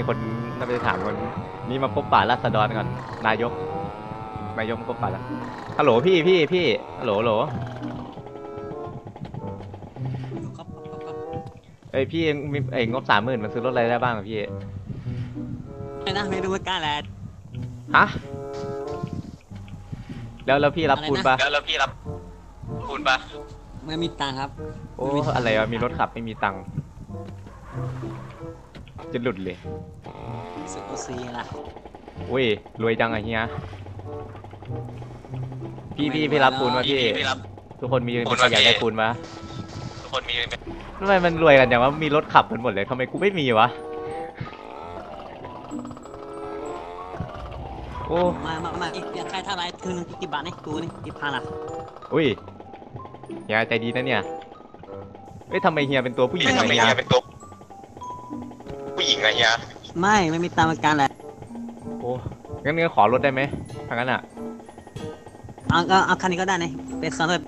มีคนน่าไปถามคนนี่มาพบป่าราษฎรก่อน นายก นายกมาพบป่าแล้วฮัลโหลพี่พี่พี่ฮัลโหลฮัลโหลครับครับครับเอ้ยพี่มีไอ้งบสามหมื่นมันซื้อรถอะไรได้บ้างอะพี่ ไม่นะไม่รู้ว่าการแหละฮะ แล้วแล้วพี่รับอะไรนะปูนปะแล้วแล้วพี่รับคูณปะไม่มีตังค์ครับ โอ้ อะไรวะ มีรถขับไม่มีตังค์ จะหลุดเลยซื้อโอซีล่ะอุ้ยรวยจังอะเฮียพี่พี่พี่รับปูนมาพี่ พี่พี่รับ ทุกคนมีปูนใครวะอยากพี่ได้ปูนปะทุกคนมีทำไมมันรวยกันอย่างว่ามีรถขับกันหมดเลยทำไมกูไม่มีวะโอ้มามามาอีกอยากใครเท่าไหรคืนนึงกี่บาทนี่กูนี่กี่พันอะอุ้ยเฮียใจดีนะเนี่ยเอ้ยทำไมเฮียเป็นตัวผู้หญิงทำอะไมเฮียเฮียเป็นตัวผู้หญิ งอะเฮียไม่ไม่มีตังค์เหมือนกันแหละโอ้งั้นงั้นขอรถได้ไหมทางนั้นอะเอาเอาเอาคันนี้ก็ได้นี่เป็นซ้อมเลย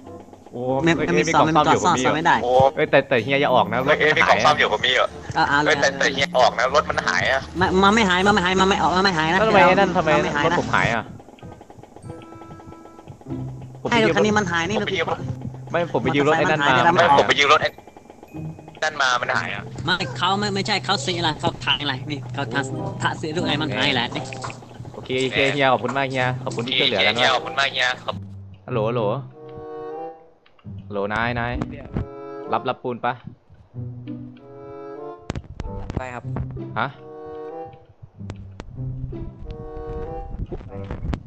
โอ้ไม่เอ้ยไม่มีเอ้ยซ้อมไม่กล่มีองต่อซ่ซ้ออมมอยู่ผมมีซ้อมไม่ได้โอ้เอ้ยแต่แต่เฮียอย่าออกนะรเอ้ถยเอ้ยมันมีกล่หาองยซ่อมอะอยู่ผมมีเหรอเอาเอาเลเอ้ยยแต่แต่เฮียออกนะรถมันหายอะมามาไม่หายมาไม่หายมาไม่ออกมาไม่หายนะแล้วทำไมไอ้นั่นทำไมาไม่หายรถนะผมหายอะผมไปให้รยืถมคันรนี้ถมันหายนี่ผมไปยืมรถ ไม่ผมไปยืมรถไอ้นั่นมามันหายไปแล้วไม่นหายผมไปยืมรถไอ้ นั่นมามันหายอะไม่เขาไม่ไม่ใช่เขาสีอะไรเขาทางอะไรนี่เขาทางทางสีลูกอะไรมันหายแหละนี่โอเคโอเคเฮียขอบคุณมากเฮียขอบคุณที่เฮีช่วยยเหลือกันเฮียนะขอบคุณมากเฮียขอบฮัลโหลฮัลโหลฮัลโหลนายนายรับรับปูนปะไปครับฮะ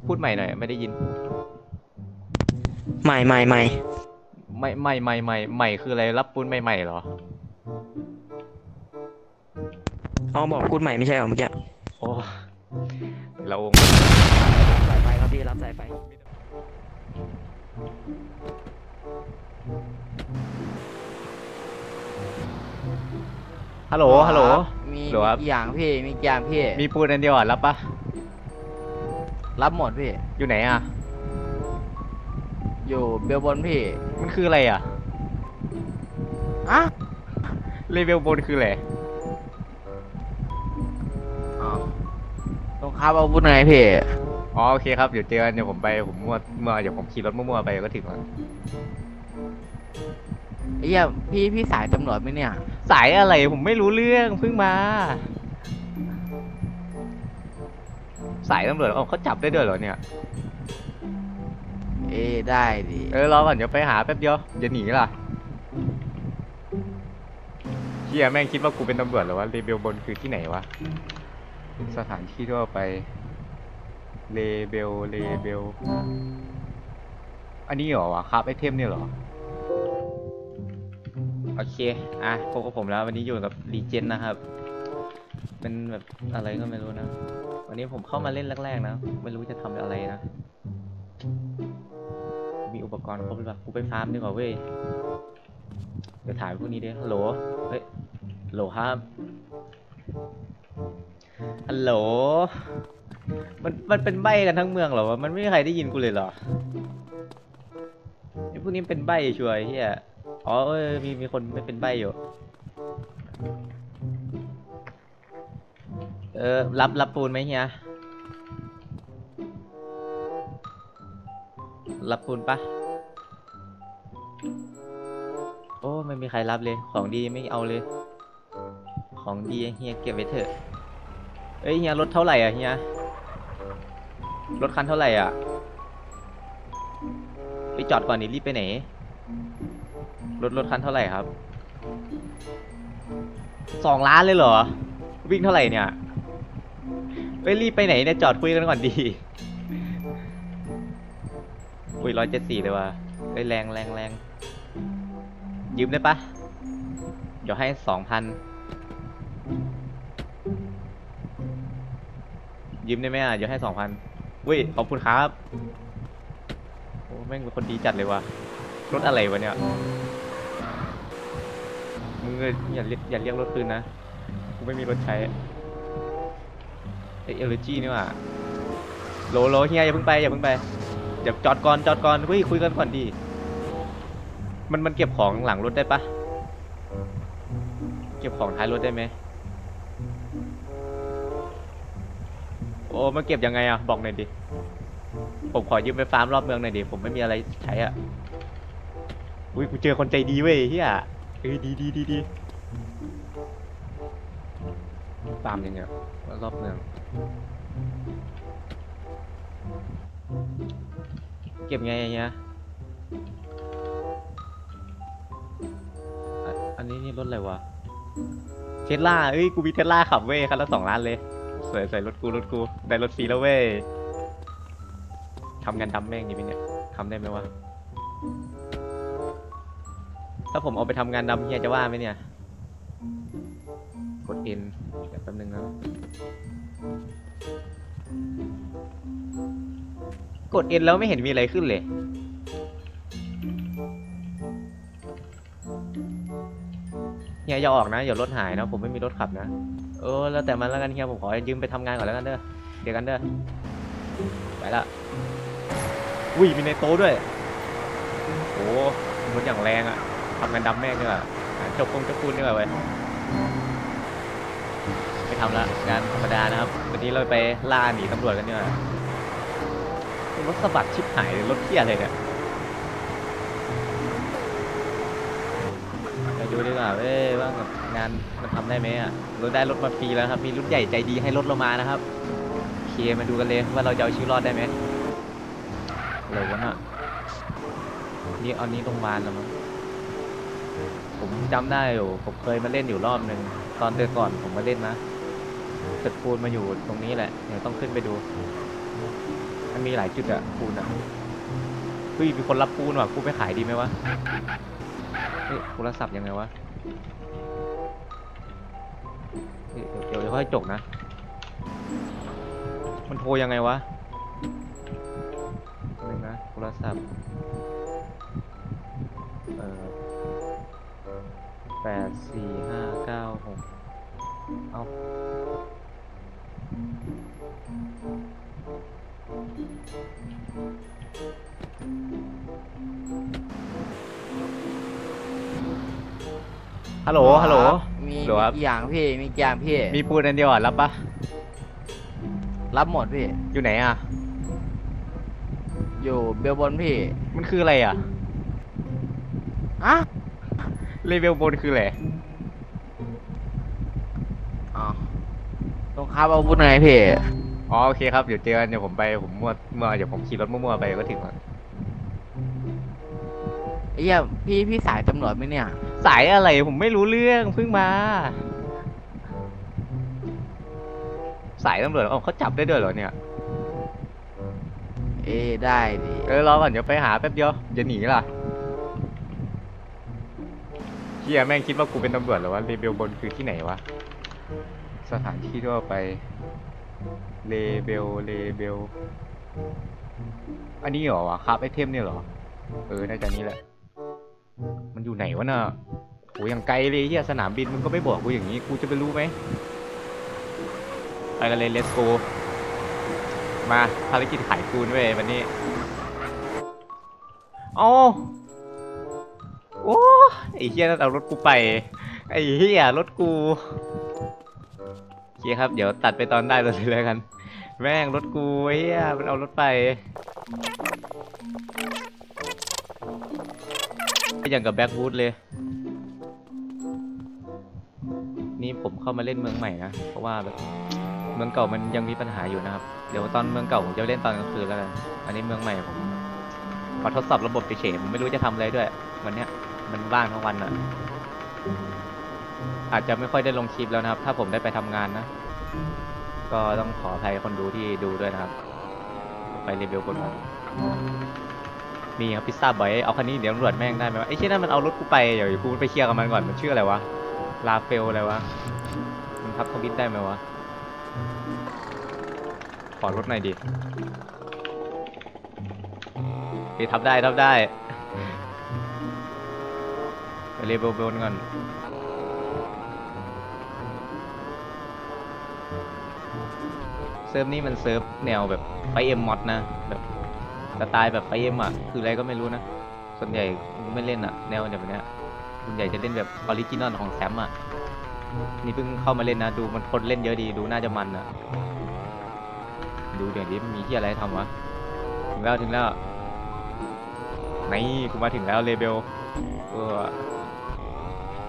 พูดใหม่หน่อยไม่ได้ยินใหม่ใหม่ใหม่ ไม่ไม่ไม่ไม่ใหม่คืออะไรรับปูนใหม่ๆเหรอ เอาบอกพูดใหม่ไม่ใช่เหรอเมื่อกี้โอ้เราองสายไฟครับพี่รับสายไฟฮัลโหลฮัลโหล มีหรอครับกี่อย่างพี่ มีกี่อย่างพี่ มีปูนอันเดียวอะรับปะรับหมดพี่ อยู่ไหนอะ อยู่เบลบนพี่ มันคืออะไรอะ อะ เลเวลบนคืออะไรอ๋อตรงค้าอาวุธไงพี่อ๋อโอเคครับเดี๋ยวเจอกันเดี๋ยวผมไปผมมั่วมั่วเดี๋ยวผมขี่รถมั่วๆไปก็ถึงแล้วไอ้เหี้ยพี่พี่สายตำรวจไหมเนี่ย สายอะไรผมไม่รู้เรื่องเพิ่งมา สายตำรวจเอาเขาจับได้ด้วยเหรอเนี่ย เอ้ได้ดิเออรอก่อนเดี๋ยวไปหาแป๊บเดียวอย่าหนีล่ะเฮียแม่งคิดว่ากูเป็นตำรวจเหรอวะเลเวลบนคือที่ไหนวะ สถานที่ทั่วไป เลเบล เลเบล อันนี้เหรอวะครับไอเทมเนี่ยเหรอ โอเค อะพบกับผมแล้ว วันนี้อยู่กับรีเจนนะครับ เป็นแบบอะไรก็ไม่รู้นะ วันนี้ผมเข้ามาเล่นแรกๆนะ ไม่รู้จะทำอะไรนะ มีอุปกรณ์ครบหรือเปล่ากูไปฟาร์มดีกว่าเว้ยเดี๋ยวถ่ายพวกนี้ดิฮัลโหล เฮ้ย โหลครับ ฮัลโหล มัน มันเป็นใบกันทั้งเมืองเหรอวะ มันไม่มีใครได้ยินกูเลยเหรอ ไอ้พวกนี้เป็นใบชัวร์ไอ้เฮียอ๋อเออมี มีคนไม่เป็นใบอยู่ เออ รับ รับปูนไหมเฮีย รับปูนปะโอ้ ไม่มีใครรับเลย ของดีไม่เอาเลย ของดีเฮียเก็บไว้เถอะเอ้ยเฮียรถเท่าไหร่อะเฮียรถคันเท่าไหร่อะไปจอดก่อนนี่รีบไปไหนรถรถคันเท่าไหร่ครับสองล้านเลยเหรอ วิ่งเท่าไหร่เนี่ยเอ้ยรีบไปไหนเนี่ยจอดคุยกันก่อนดีอุ้ยร้อยเจ็ดสี่เลยว่ะเอ้ยแรงแรงแรงยืมได้ปะเดี๋ยวให้สองพัน ยืมได้ไหมอะ เดี๋ยวให้สองพันอุ้ย ขอบคุณครับ โอ้แม่งเป็นคนดีจัดเลยว่ะ รถอะไรวะเนี่ย มึงอย่าเรียกอย่าเรียกรถคืนนะ กูไม่มีรถใช้ไอเอลจีนี่ว่ะโหลโหลเฮียอย่าเพิ่งไปอย่าเพิ่งไปเดี๋ยวจอดก่อนจอดก่อนเฮ้ยคุยกันก่อนดี มันมันเก็บของหลังรถได้ปะเก็บของท้ายรถได้ไหม อ้มาเก็บยังไงอะ บอกหน่อยดิ ผมขอยืมไปฟาร์มรอบเมืองหน่อยดิ ผมไม่มีอะไรใช้อะ อุ้ยกูเจอคนใจดีเว้ยเฮียเอ้ยดีดีดีดีฟาร์มยังไงรอบเมือง เก็บไงอย่างเงี้ย อันนี้นี่รถอะไรวะ เทสลาเอ้ย กูมีเทสลาขับเว้ยคันละสองล้านเลย สวยสวยรถกูรถกูได้รถฟรีแล้วเว้ยทำงานดำแม่งดีไหมเนี่ยทำได้ไหมวะถ้าผมเอาไปทำงานดำเฮียจะว่าไหมเนี่ย กดเดี๋ยวแป๊บนึงนะกด N แล้วไม่เห็นมีอะไรขึ้นเลยเฮียอย่าออกนะอย่ารถหายนะ ผมไม่มีรถขับนะ ออแล้วแต่มันแล้วกันเฮียผมขอยืมไปทำงานก่อนแล้วกันเด้อเดี๋ยวกันเด้อไปละอุ้ยมีในโต๊ะด้วยโอ้รถอย่างแรงอะทำงานดำแม่งเนี่ยจบคงจะคูณเนี่ยเว้ยไม่ทำละงานธรรมดานะครับ วันนี้เราไปล่าหนีตำรวจกันเนี่ยรถสะบัดชิบหายเลยรถเที่ยอะไรเนี่ยไปดูดีกว่าเว้ยว่า งานมันทำได้ไหมอะเราได้รถมาฟรีแล้วครับ มีรุ่นใหญ่ใจดีให้รถเรามานะครับโอเคมาดูกันเลยว่าเราจะเอาชีวิตรอดได้ไหมอะไรวะน่ะนี่เอานี้โรงพยาบาลแล้วมั้งผมจำได้อยู่ผมเคยมาเล่นอยู่รอบหนึ่งตอนเดือนก่อนผมมาเล่นนะตึกปูนมาอยู่ตรงนี้แหละเดี๋ยวต้องขึ้นไปดู มันมีหลายจุดอะปูนอะเฮ้ยมีคนรับปูนว่ะกูไปขายดีไหมวะเฮ้ยโทรศัพท์ยังไงวะ ดี๋ยวเดี๋ยวค่อยจกนะ มันโทรยังไงวะนึงนะโทรศัพท์ เอ่อแปดสี่ห้าเก้าหกเอาฮัลโหล ฮัลโหล มีฮัลโหลครับกี่อย่างพี่มีกี่อย่างพี่มีปูนอันเดียวอะรับปะรับหมดพี่ อยู่ไหนอะ อยู่เบลบนพี่มันคืออะไรอะอะเลเวลบนคืออะไรอ๋อตรงค้าอาวุธไงพี่อ๋อโอเคครับเดี๋ยวเจอกันเดี๋ยวผมไปผมมั่วมั่วเดี๋ยวผมขี่รถมั่วๆไปก็ถึงแล้วไอ้เหี้ยพี่พี่สายตำรวจไหมเนี่ย สายอะไรผมไม่รู้เรื่องเพิ่งมา สายตำรวจอ๋อเขาจับได้ด้วยเหรอเนี่ย เอ้ได้ดิเออรอก่อนเดี๋ยวไปหาแป๊บเดียวอย่าหนีล่ะเฮียแม่งคิดว่ากูเป็นตำรวจเหรอวะเลเบลบนคือที่ไหนวะ สถานที่ทั่วไปเลเบลเลเบลอันนี้เหรอวะครับไอเทมเนี่ยเหรอ เออ น่าจะนี้แหละ มันอยู่ไหนวะเน่ะโหอย่างไกลเลยเฮียสนามบินมึงก็ไม่บอกกูอย่างนี้กูจะไปรู้ไหมไปกันเลย let's go มาภารกิจขายปูนเว้ยวันนี้เอาโอ้ไอ้เฮียนั่นเอารถกูไป ไอ้เฮียรถกูโอเคครับ เดี๋ยวตัดไปตอนได้เลยแล้วกัน แม่งรถกูเฮียมันเอารถไป อย่างกับแบ็กวูดเลย นี่ผมเข้ามาเล่นเมืองใหม่นะ เพราะว่าแบบเมืองเก่ามันยังมีปัญหาอยู่นะครับ เดี๋ยวตอนเมืองเก่าผมจะเล่นตอนกลางคืนแล้วกัน อันนี้เมืองใหม่ผมมาทดสอบระบบเฉยๆผมไม่รู้จะทำอะไรด้วย วันเนี้ยมันว่างทั้งวันอะ อาจจะไม่ค่อยได้ลงคลิปแล้วนะครับ ถ้าผมได้ไปทำงานนะ ก็ต้องขออภัยคนดูที่ดูด้วยนะครับ ไปรีวิวก่อน นี่ครับพิซซ่าบอยเอาคันนี้เดี๋ยวตำรวจแม่งได้ไหมวะไอ้เช่นนั้นมันเอารถกูไปเดี๋ยวกูไปเคลียร์กับมันก่อนมันชื่ออะไรวะลาเฟลอะไรวะมันทับทวิตได้ไหมวะขอรถหน่อยดิไปทับได้ทับได้ไปเลเวลบนก่อนเซิร์ฟนี่มันเซิร์ฟแนวแบบไฟเอ็มมอดนะ สไตล์แบบไฟเอ็มอะ คืออะไรก็ไม่รู้นะ ส่วนใหญ่ไม่เล่นอะ แนวแบบเนี้ยส่วนใหญ่จะเล่นแบบออริจินอลของแซมอะ นี่เพิ่งเข้ามาเล่นนะ ดูมันคนเล่นเยอะดี ดูน่าจะมันอะ ดูเดี๋ยวนี้มีที่อะไรทำวะ ถึงแล้วถึงแล้วนี่กูมาถึงแล้วเลเบล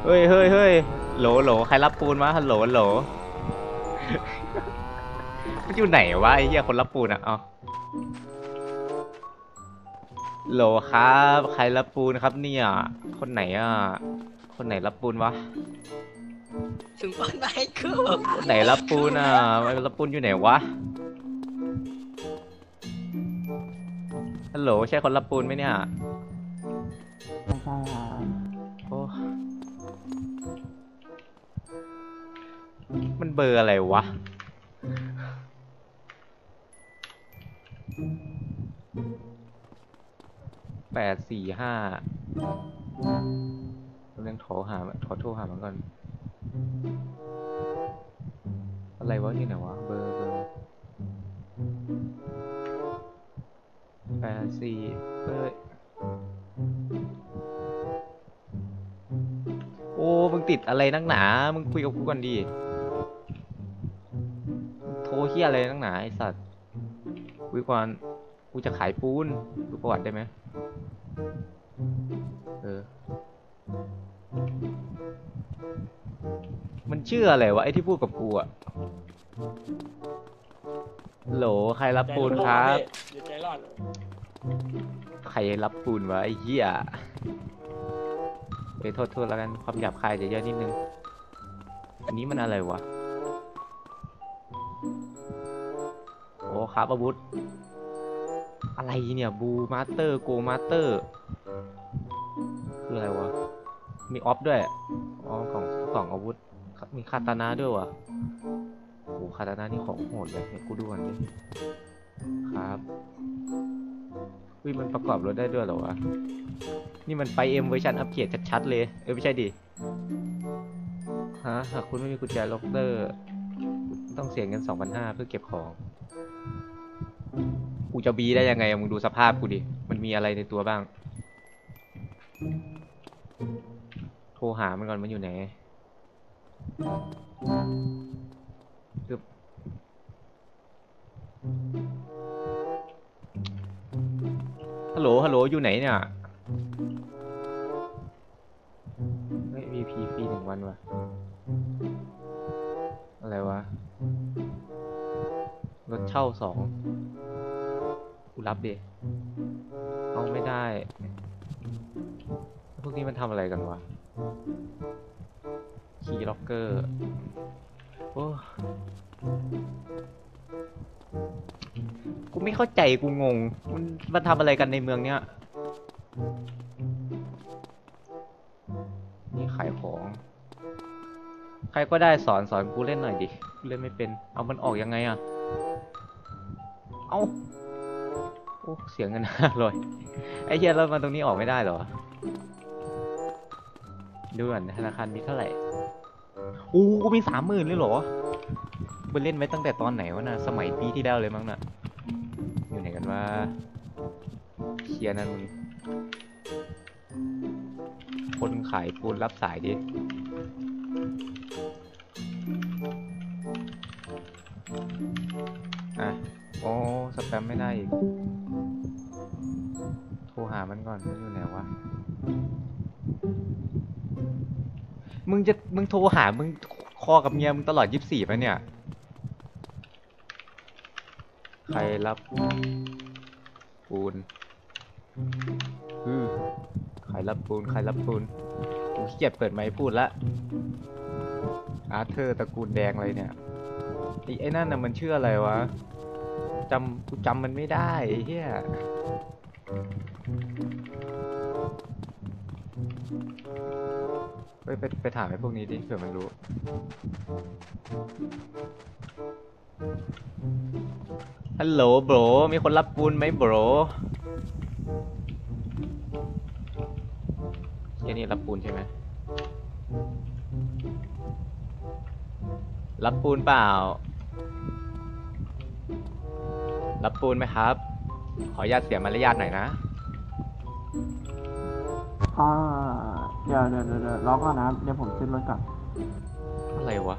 เฮ้ยเฮ้ยเฮ้ยโหลโหลใครรับปูนมาฮัลโหลโหลอยู่ไหนวะไอ้เหี้ยคนรับปูนอะ เอา โหลครับ ใครรับปูนครับเนี่ย คนไหนอะ คนไหนรับปูนวะ ถึงป้อนไปกูคนไหนรับปูนอะไม่รับปูนอยู่ไหนวะ ฮัลโหลใช่คนรับปูนไหมเนี่ย โอ้ มันเบอร์อะไรวะ แปดสี่ห้าเรื่องโทรหาขอโทรหามันก่อน อะไรวะที่ไหนวะ เบอร์เบอร์แปดสี่เอ้ยโอ้ มึงติดอะไรนักหนา มึงคุยกับกูก่อนดี โทรเฮียอะไรนักหนาไอสัตว์คุยก่อน กูจะขายปูนดูประวัติได้ไหม ชื่ออะไรวะไอที่พูดกับกูอะโหลใครรับปูนครับ อย่าใจรอดใครรับปูนวะไอ้เหี้ยเอ้ยโทษโทษแล้วกันความหยาบคายจะเยอะนิดนึง อันนี้มันอะไรวะ โอ้ครับอาวุธ อะไรเนี่ยบูมาสเตอร์โกมาสเตอร์ คืออะไรวะ มีออฟด้วยอ๋อของของอาวุธ มีคาตานะด้วยวะโอ้คาตานะนี่ของโหดเลยเดี๋ยกูดูก่อนดิครับวิมันประกอบรถได้ด้วยเหรอวะ นี่มันไปเอ็มเวอร์ชันอัปเกรดชัดๆเลย เออไม่ใช่ดิ ฮะหากคุณไม่มีกุญแจล็อกเตอร์ ต้องเสียเงิน2,500เพื่อเก็บของ กูจะบีได้ยังไงอะมึงดูสภาพกูดิ มันมีอะไรในตัวบ้าง โทรหามันก่อนมันอยู่ไหน ตึบฮัลโหล ฮัลโหล อยู่ไหนเนี่ยเฮ้ย VP ฟรีหนึ่งวันวะอะไรวะ รถเช่าสองกูรับดิเอาไม่ได้ พวกนี้มันทำอะไรกันวะ คีย์ล็อกเกอร์โอ้กูไม่เข้าใจกูงง มันมันทำอะไรกันในเมืองเนี้ย นี่ขายของ ใครก็ได้สอนสอนกูเล่นหน่อยดิ กูเล่นไม่เป็น เอามันออกยังไงอะเอาโอ้ เสียเงินห้าร้อยไอ้เหี้ยแล้วมันตรงนี้ออกไม่ได้เหรอดูก่อนธนาคารมีเท่าไหร่ อู้กูมีสามหมื่นเลยเหรอกูเล่นไว้ตั้งแต่ตอนไหนวะนะสมัยปีที่แล้วเลยมั้งน่ะ อยู่ไหนกันว่าเคลียร์นั่นมึงคนขายปูนรับสายดิอะโอ้สแปมไม่ได้อีก โทรหามันก่อนมันอยู่ไหนวะ มึงจะมึงโทรหา มึงคอกับเมียมึงตลอด24ป่ะเนี่ย ใครรับปูนอือใครรับปูน ใครรับปูน กูขี้เกียจเปิดไมค์พูดละ อาร์เธอร์ตระกูลแดงอะไรเนี่ย ไอ้ไอ้นั่นน่ะมันชื่ออะไรวะจำกูจำมันไม่ได้ไอ้เหี้ย ไปไปไปถามไอ้พวกนี้ดิเผื่อมันรู้ ฮัลโหลโบรมีคนรับปูนไหมโบรเฮียนี่รับปูนใช่ไหม รับปูนเปล่า รับปูนไหมครับ ขออนุญาตเสียมารยาทหน่อยนะ อ่า เดี๋ยวเดี๋ยวเดี๋ยวเดี๋ยวรอก่อนนะเดี๋ยวผมขึ้นรถก่อนอะไรวะ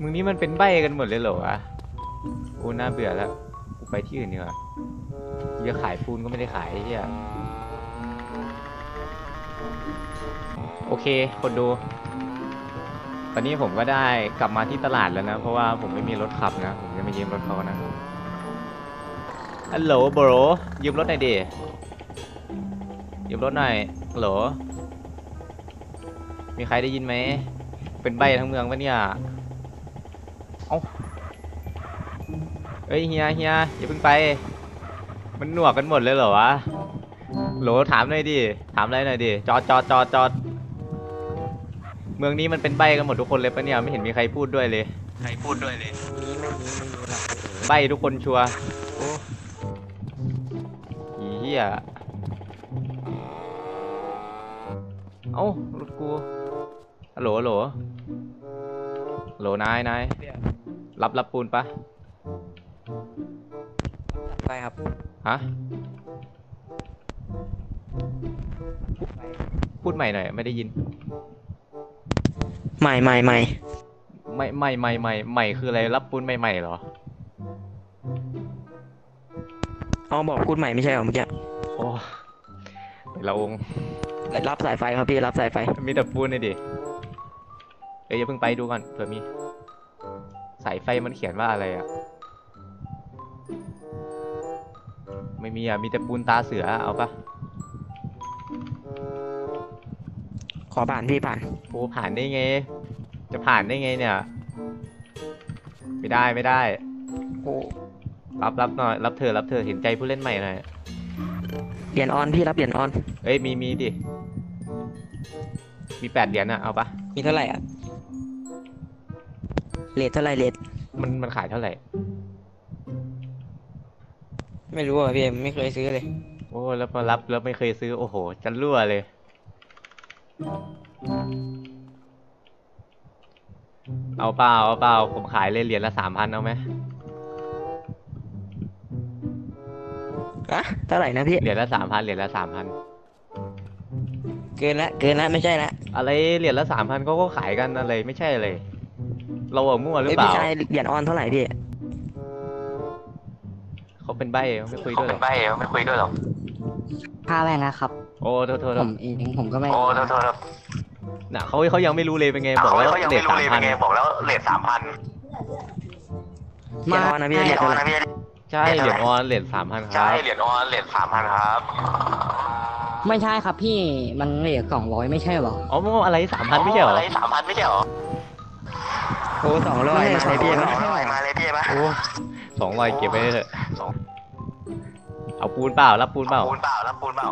มึงนี่มันเป็นใบกันหมดเลยเหรอวะโอ้น่าเบื่อแล้วกูไปที่อื่นดีกว่าเหี้ยขายปูนก็ไม่ได้ขายไอ้เหี้ยโอเค คนดู ตอนนี้ผมก็ได้กลับมาที่ตลาดแล้วนะ เพราะว่าผมไม่มีรถขับนะ ผมจะมายืมรถเขานะฮัลโหลบรยืมรถหน่อยดิ ยืมรถหน่อยฮัลโหลมีใครได้ยินไหม เป็นใบทั้งเมืองปะเนี่ย เอ้าเฮ้ยเฮียเฮียอย่าเพิ่งไป มันหนวกกันหมดเลยเหรอวะโหลถามหน่อยดิ ถามอะไรหน่อยดิ จอดจอดจอดจอดเมืองนี้มันเป็นใบกันหมดทุกคนเลยปะเนี่ย ไม่เห็นมีใครพูดด้วยเลย ใครพูดด้วยเลยใบทุกคนชัวร์โอ้อีเหี้ย เอ้ารถกูฮัลโหลฮัลโหลฮัลโหลนายนายรับรับปูนปะไปครับฮะพูดใหม่หน่อยไม่ได้ยินใหม่ใหม่ใหม่ไม่ไม่ไม่ไม่ใหม่คืออะไรรับปูนใหม่ๆเหรอเอาบอกพูดใหม่ไม่ใช่เหรอเมื่อกี้โอ้แต่ ละองค์รับสายไฟครับพี่รับสายไฟ มีแต่ปูนเลยดิเอ้ยอย่าเพิ่งไปดูก่อนเผื่อมี สายไฟมันเขียนว่าอะไรอะไม่มีอะมีแต่ปูนตาเสือเอาปะขอผ่านพี่ผ่านโอ้ผ่านได้ไง จะผ่านได้ไงเนี่ย ไม่ได้ไม่ได้ โอ้รับรับหน่อย รับเธอะรับเธอะเห็นใจผู้เล่นใหม่หน่อย เหรียญออนพี่รับเหรียญออน เอ้ยมีมีดิ มีแปดเหรียญอะเอาปะมีเท่าไหร่อะเลทเท่าไหร่เลทมันมันขายเท่าไหร่ ไม่รู้อะพี่ไม่เคยซื้อเลย โอ้แล้วมารับแล้วไม่เคยซื้อโอ้โหจันรั่วเลย เอาเปล่าเอาเปล่าผมขายเลยเหรียญละสามพันเอาไหม อะเท่าไหร่นะพี่ เหรียญละสามพันเหรียญละสามพันเกินละ เกินละไม่ใช่ละอะไรเหรียญละสามพันเขาก็ขายกันอะไรไม่ใช่เลย เราอะมั่วหรือเอ้ยเปพี่ล่าชายเหรียญออนเท่าไหร่พี่ เขาเป็นใบไม่คุยเขาด้วยหรเป็อนใบเหรอไม่คุยด้วยหรอค่าแรงนะครับ โอ้โทษโทษโทผษมเองผมก็ไม่โอ้โทษโทษครับน่ะเขาเขายังไม่รู้เลยเป็นไงบเขาอกแล้วเขายังเหรีไม่ยญรู้สามเลยพันเป็นไงบอกแล้วเลทสามพันเหรียญออนนะพี่เหรียญออออนนนะพี่ ใช่เหรียญออนเหรียญสามพันครัใช่บเหรียญออนเลทสามพันครับไม่ใช่ครับพี่มันเหลือสองร้อยไม่ใช่เหรออ๋ออะไรสามพันไม่ใช่เหรออะไรสามพันไม่ใช่เหรอโอ้สองร้อยมาเลยพี่สมาองร้อยมาเลยพี่ปะโอ้สองร้อยเก็บไว้เถอะเอาปูนเปล่ารับปูนเปล่าปูนเปล่ารับปูนเปล่า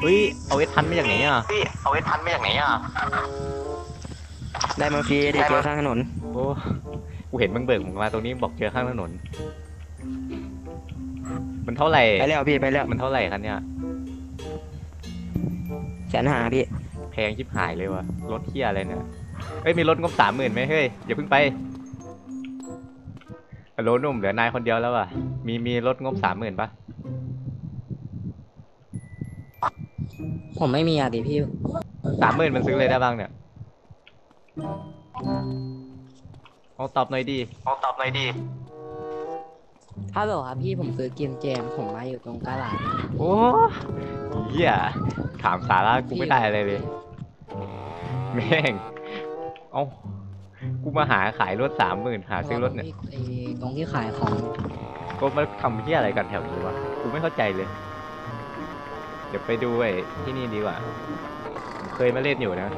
เฮ้ยเอาเวทพันมาจากไหนอะพี่เอาเวทพันมาจากไหนอะได้มาฟรีเดี๋ยวเจอข้างถนนโอ้ กูเห็นมึงเบิกมึงมาตรงนี้บอกเจอข้างถนน มันเท่าไหร่ ไปแล้วพี่ไปแล้วมันเท่าไหร่คันเนี่ย แสนหาพี่แพงชิบหายเลยวะรถเที่ยอะไรเนี่ยเฮ้ยมีรถงบสามหมื่นไหมเฮ้ยอย่าเพิ่งไปฮัลโหลหนุ่มเหลือนายคนเดียวแล้วอะ มีมีรถงบสามหมื่นปะผมไม่มีอะดิพี่สามหมื่นมันซื้ออะไรได้บ้างเนี่ย เอาตอบหน่อยดีลองตอบหน่อยดีถ้าบอกครับพี่ผมซื้อเกมเจมผมมาอยู่ตรงกาลาดโอ้เหี้ยถามสาระกูไม่ได้อะไรเลยแม่งเอ้ากูมาหาขายรถสามหมื่นหาซื้อรถเนี่ยไอ้ตรงที่ขายของก็มาทำเหี้ยอะไรกันแถวนี้วะกูไม่เข้าใจเลย เดี๋ยวไปดูไอ้ที่นี่ดีกว่าผมเคยมาเล่นอยู่นะ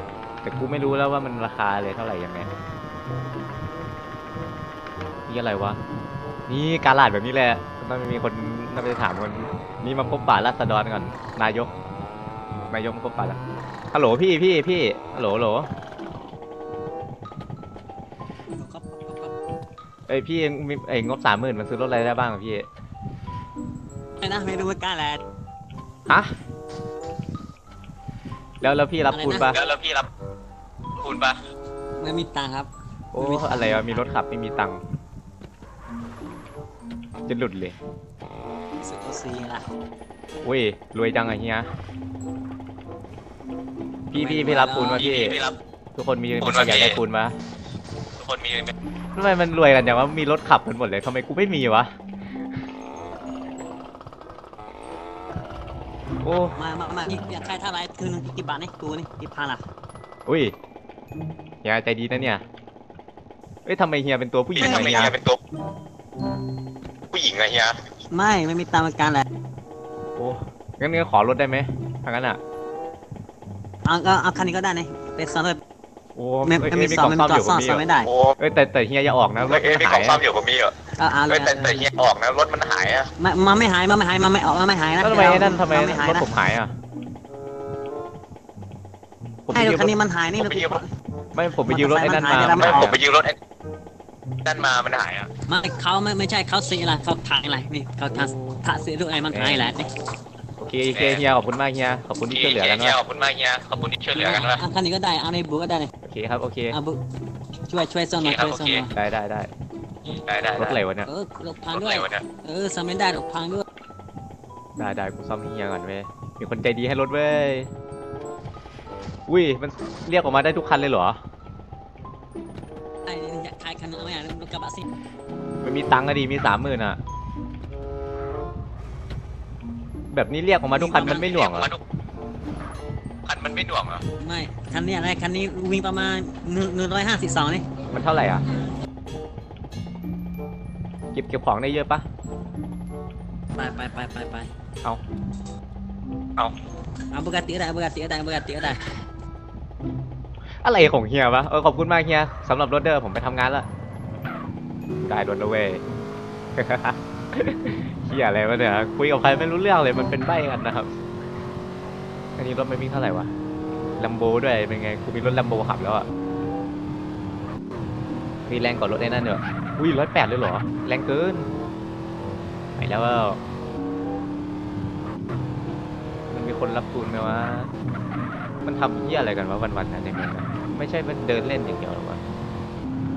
แต่กูไม่รู้แล้วว่ามันราคาเลยเท่าไหร่ยังไง นี่อะไรวะ นี่การลาดแบบนี้แหละต้องมีคนน่าจะถามคนนี่มาพบป่าราษฎรก่อน นายก นายกมาพบป่าแล้วฮัลโหลพี่พี่พี่ฮัลโหลฮัลโหลครับครับครับเอ้ยพี่มีไอ้งบสามหมื่นมันซื้อรถอะไรได้บ้างอะพี่ไม่นะไม่รู้ว่าการแลนด์ฮะแล้วแล้วพี่รับอะไรนะคูณปะแล้วแล้วพี่รับปูนปะไม่มีตังค์ครับ โอ้อะไรวะมีรถขับไม่มีตังค์ จะหลุดเลยซื้อโอซีล่ะอุ้ยรวยจังอะเฮียพี่พี่พี่รับคูณมาพี่ พี่รับ ทุกคนมีคูมีณใครมาอยากพี่ได้คูณปะคคนมีทำไมมันรวยกันอย่างว่ามีรถขับกันหมดเลยทำไมกูไม่มีวะโอ้มามามานี่อยากใครเท่าไหรคืนนึงกี่บาทนี่กูนี่กี่พันล่ะอุ้ยเฮียใจดีนะเนี่ยเอ้ยทำไมเฮียเป็นตัวผู้หญิงทำอะไมเฮียเฮียเป็นตัว ผู้หญิงอะเฮียไม่ไม่มีตามการแหละโอ้งั้นงั้นขอรถได้ไหมทางนั้นอะเอาเอาเอาคันนี้ก็ได้นี่เป็นซ้อมเลยโอ้ไม่เอ้ยไม่มีเอ้ยซ้อมไม่กมีล่ต่อองซ่ซ้ออมมอยู่ผมมีซ้อมไม่ได้โอ้เอ้ยแต่แต่เฮียอย่าออกนะรถเอ้ยมันมีกหาล่องยซ่ออะมอยู่ผมมีเหรอเอาเอาเลเอ้ยยแต่แต่เฮียออกนะรถมันหายอะมามาไม่หายมาไม่หายมาไม่ออกมาไม่หายนะแล้วทำไมไอ้นั่นทำไมาไม่หายรถนะผมหายอะผมไปให้รยืถมคันนี้มันหายนี่ผมไปยืมไม่ผมไปยืมรถไอ้นั่นมามันหายไปแล้วไม่ผมไปยืมรถไอ้ นั่นมามันหายอะไม่เขาไม่ไม่ใช่เขาสีอะไรเขาทางอะไรนี่เขาทางทางสีลูกอะไรมันหายแหละนี่โอเคโอเคเฮียขอบคุณมากเฮียขอบคุณที่ช่วยเหลือกันเฮียนะขอบคุณมากเฮียขอบคุณที่ช่วยเหลือกันนะเอาคันนี้ก็ได้เอาในบุก็ได้เลยโอเคครับโอเคเอาบุช่วยช่วยซ่อมหน่อยโอเคครับช่วยซ่อมหน่อยได้ได้ได้ได้ได้รถอะไรวะเนี่ยเออรถพังรถด้อะวไรยวะเนี่ยเออซ่อมไม่ได้รถพังด้วยได้ได้กูซ่อมให้เฮียก่อนเว้ยมีคนใจดีให้รถเว้ยอุ้ยมันเรียกออกมาได้ทุกคันเลยเหรอไอ้อยาก ขายคันนึงเอาไหมอะรถกระบะสิมันมีตังค์อะดีมีสามหมื่นอะแบบนี้เรียกออกมาทุกคันมันไม่หน่วงเหรอคันมันไม่หน่วงเหรอไม่คันนี้อะไรคันนี้วิ่งประมาณหนึ่งหนึ่งร้อยห้าสิบสองนี่มันเท่าไหร่อะเก็บเก็บของได้เยอะปะไปไปไปไปไปเอาเอาปกติก็ได้ปกติก็ได้ปกติก็ได้ อะไรของเฮียวะเออขอบคุณมากเฮียสำหรับรถเดอร์ผมไปทำงานละได้รถแล้วเว้ยเฮียอะไรวะเนี่ยคุยกับใครไม่รู้เรื่องเลยมันเป็นใบกันนะครับอันนี้รถไม่วิ่งเท่าไหร่วะลัมโบด้วยเป็นไงกูมีรถลัมโบขับแล้วอะมีแรงกว่ารถไอ้นั่นเนอะอุ้ยร้อยแปดเลยเหรอ แรงเกินไปแล้วมันมีคนรับทุนไหมวะ มันทำเหี้ยอะไรกันวะวันๆนั้นในเมือง ไม่ใช่มันเดินเล่นอย่างเดียวหรอวะ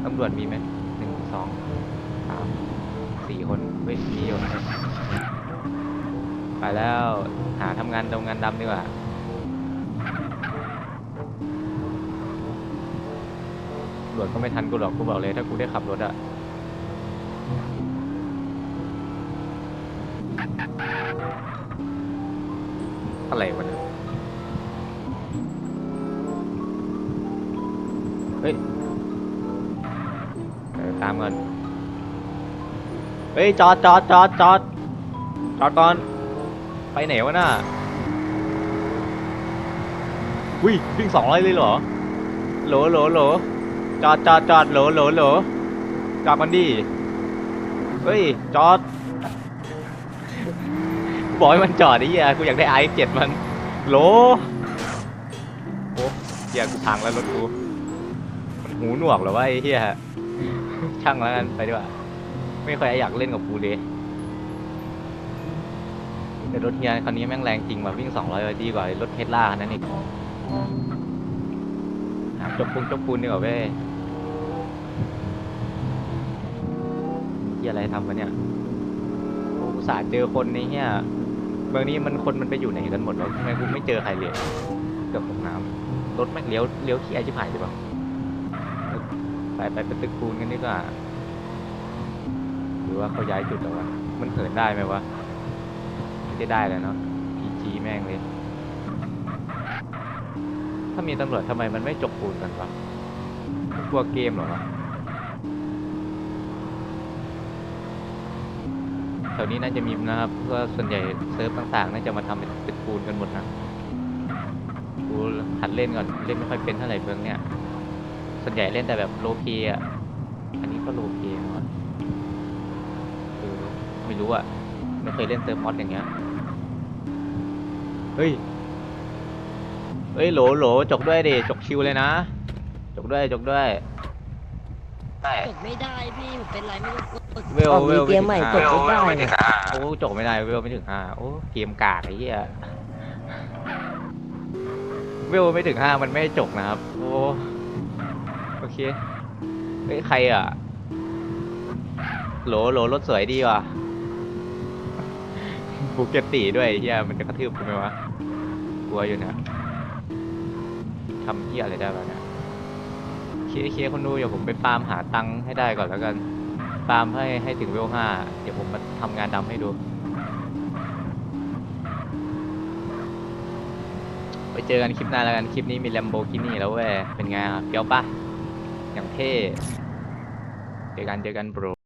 ตำรวจมีไหมหนึ่งสองสามสี่คนเฮ้ยมีอยู่ไปแล้วหาทำงานดงงานดำดีกว่าตำรวจก็ไม่ทันกูหรอกกูบอกเลย ถ้ากูได้ขับรถอะอะไรวะเนี่ย ฮ้ยจอดจอดจอดจอดจอดก่อน ไปไหนวะน่ะอุ้ยวิ่งสองร้อยเลยเหรอโหลโหลโหลจอดจอดจอดโหลโหลโหลจอดมันดิเฮ้ยจอดบอกให้มันจอดไอ้เหี้ยกูอยากได้ไอเจ็ดมันโหลโอ้เหี้ยกูพังแล้วรถกูมันหูหนวกเหรอวะไอ้เหี้ยช่างแล้วกันไปดีกว่า ไม่ค่อยอยากเล่นกับกูเลยแต่รถเฮียคันนี้แม่งแรงจริงว่ะวิ่ง200ดีกว่ารถเทสลาคันนั้นอีกจบปุงจบปูนดีกว่าเว้ยเฮียอะไรทำวะเนี่ยโอ้อุตส่าห์เจอคนในเฮียเมืองนี้มันคนมันไปอยู่ไหนกันหมดแล้วทำไมกูไม่เจอใครเลยเกือบตกน้ำรถแม่งเลี้ยวเลี้ยวขี้ไอชิบหายเลยปะไปไปเป็นตึกปูนกันดีกว่า รือว่าเขาย้ายจุดแล้ววะ มันเหินได้ไหมวะ ไม่ได้ได้แล้วเนาะพีจีแม่งเลย ถ้ามีตำรวจทำไมมันไม่จกปูนกันวะกลัวเกมเหรอวะแถวนี้น่าจะมีนะครับเพราะว่าส่วนใหญ่เซิร์ฟต่างๆ น่าจะมาทำเป็นตึกปูนกันหมดนะกูหัดเล่นก่อน เล่นไม่ค่อยเป็นเท่าไหร่เมืองเนี่ย ส่วนใหญ่เล่นแต่แบบโลเพอะอันนี้ก็โลเพวะเออไม่ รู้อะไม่เคยเล่นเซิร์ฟมอดอย่างเงี้ย เฮ้ย เฮ้ยโหลโหลจกด้วยดิจกชิวเลยนะ จกด้วยจกด้วย ได้กดไม่ได้พี่ผมเป็นไรไม่รู้กดเวลออกเวมีลเกมใหม่ไม่กถึดงห้าไม่ได้ไม่ถึงเนี่ยอะโอ้จกไม่ได้เวลไม่ถึงห้าโอ้เกมกากไอ้เหี้ยเวลไม่ถึงห้ามันไม่ให้จกนะครับ โอ้โอเคเฮ้ยใครอะโหลโหลรถสวยดีว่ะ บูเกตตีด้วยไอ้เฮียมันจะกระทืบกูไหมวะกลัวอยู่นะทำเฮียอะไรได้บ้างเนี่ยเคเคคนดูเดี๋ยวผมไปฟาร์มหาตังค์ให้ได้ก่อนแล้วกันฟาร์มให้ให้ถึงเวลห้าเดี๋ยวผมมาทำงานดำให้ดูไปเจอกันคลิปหน้าแล้วกันคลิปนี้มี Lamborghini แล้วเว้ยเป็นไงอะเปรี้ยวปะอย่างเท่เจอกันเจอกัน bro